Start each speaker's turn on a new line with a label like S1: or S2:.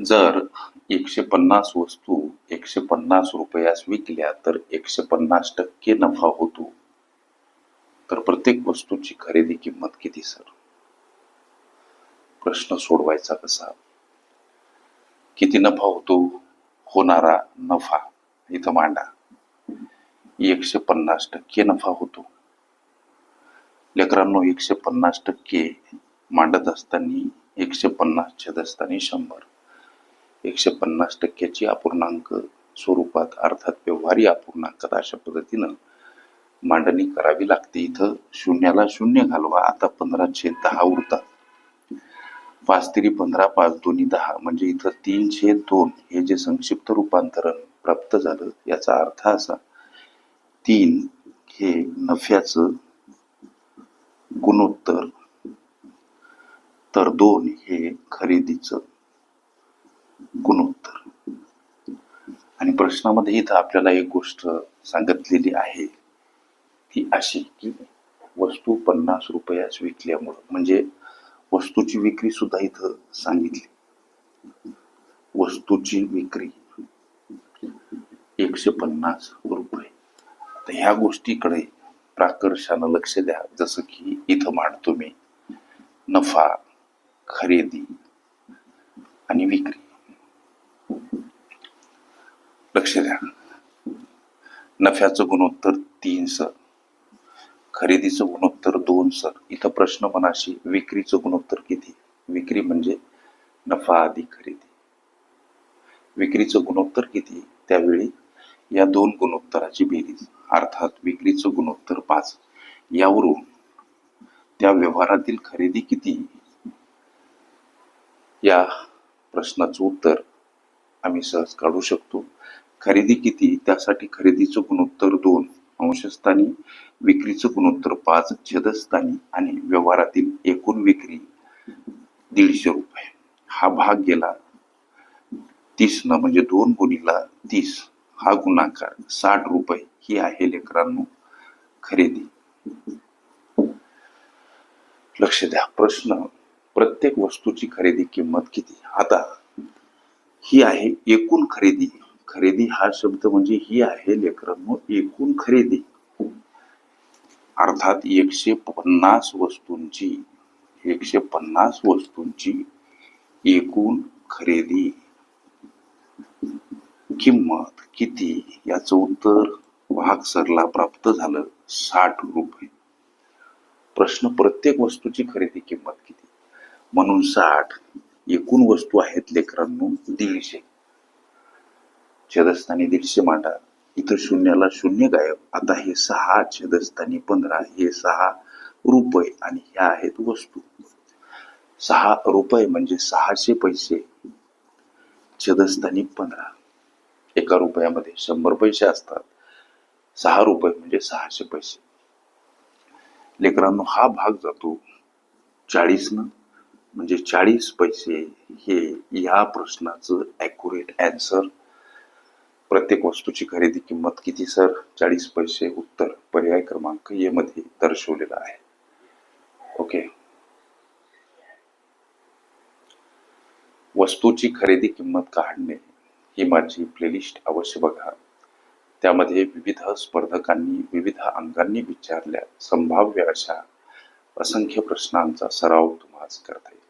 S1: जर एकशे पन्नास वस्तू एकशे पन्नास रुपयास विकल्या तर एकशे पन्नास टक्के नफा होतो. तर प्रत्येक वस्तूची खरेदी किंमत किती सर? प्रश्न सोडवायचा कसा? किती नफा होतो? होणारा नफा इथं मांडा. एकशे पन्नास टक्के नफा होतो. लेकरांनो एकशे पन्नास टक्के मांडत असताना एकशे पन्नास छेद असताना शंभर. एकशे पन्नास टक्क्याची अपूर्णांक स्वरूपात अर्थात व्यवहारी अपूर्णांकात अशा पद्धतीनं मांडणी करावी लागते. इथं शून्याला शून्य घालवा आता पंधरा छेद दहा उरतात. पाच तिरी पंधरा पाच दोन्ही दहा म्हणजे इथं तीन छेद दोन हे जे संक्षिप्त रूपांतरण प्राप्त झालं याचा अर्थ असा तीन हे नफ्याचं गुणोत्तर तर दोन हे खरेदीचं गुणोत्तर आणि प्रश्नामध्ये इथं आपल्याला एक गोष्ट सांगितलेली आहे ती अशी की वस्तू पन्नास रुपयास विकल्यामुळं म्हणजे वस्तूची विक्री सुद्धा इथं सांगितली. वस्तूची विक्री एकशे पन्नास रुपये. तर ह्या गोष्टीकडे प्राकर्षानं लक्ष द्या. जसं की इथं मांडतो मी नफा खरेदी आणि विक्री. लक्ष द्या. नफ्याचं गुणोत्तर तीन सर. खरेदीचं गुणोत्तर दोन सर. इथं प्रश्न मनाशी विक्रीचं गुणोत्तर किती? विक्री म्हणजे नफा अधिक खरेदी. विक्रीचं गुणोत्तर किती? त्यावेळी या दोन गुणोत्तराची बेरीज. अर्थात विक्रीचं गुणोत्तर पाच. यावरून त्या व्यवहारातील खरेदी किती? या प्रश्नाचं उत्तर आम्ही सहज काढू शकतो. खरेदी किती? त्यासाठी खरेदीचं गुणोत्तर दोन अंशस्थानी विक्रीचं गुणोत्तर पाच छेदस्थानी आणि व्यवहारातील एकूण विक्री दीडशे रुपये. हा भाग गेला. तीस न म्हणजे दोन गुणीला तीस. हा गुणाकार साठ रुपये. ही आहे लेकरांनो खरेदी. लक्ष द्या. प्रश्न. प्रत्येक वस्तूची खरेदी किंमत किती? आता ही आहे एकूण खरेदी. खरेदी हा शब्द म्हणजे ही आहे लेकरांनो एकूण खरेदी. अर्थात एकशे पन्नास वस्तूंची एकशे पन्नास वस्तूंची एकूण खरेदी. किंमत किती? याचं उत्तर भाग सरला प्राप्त झालं साठ रुपये. प्रश्न प्रत्येक वस्तूची खरेदी किंमत किती? म्हणून साठ एकूण वस्तू आहेत लेकरांनो दीडशे. छेदस्थानी दीडशे मांडा. इथं शून्याला शून्य गायब. आता हे सहा छेदस्थानी पंधरा हे सहा रुपये आणि ह्या आहेत वस्तू. सहा रुपये म्हणजे सहाशे पैसे. छेदस्थानी पंधरा. एका रुपयामध्ये शंभर पैसे असतात. सहा रुपये म्हणजे सहाशे पैसे. लेकरांनो हा भाग जातो चाळीस न म्हणजे चाळीस पैसे हे या प्रश्नाचं ॲक्युरेट ॲन्सर प्रत्येक वस्तूची खरेदी किंमत किती सर चाळीस पैसे उत्तर पर्याय क्रमांक ए मध्ये दर्शवलेला आहे. ओके वस्तूची खरेदी किंमत काढणे ही माझी प्लेलिस्ट अवश्य बघा. त्यामध्ये विविध स्पर्धकांनी विविध अंगांनी विचारल्या संभाव्य अशा असंख्य प्रश्नांचा सराव तुम्हाला करता येईल.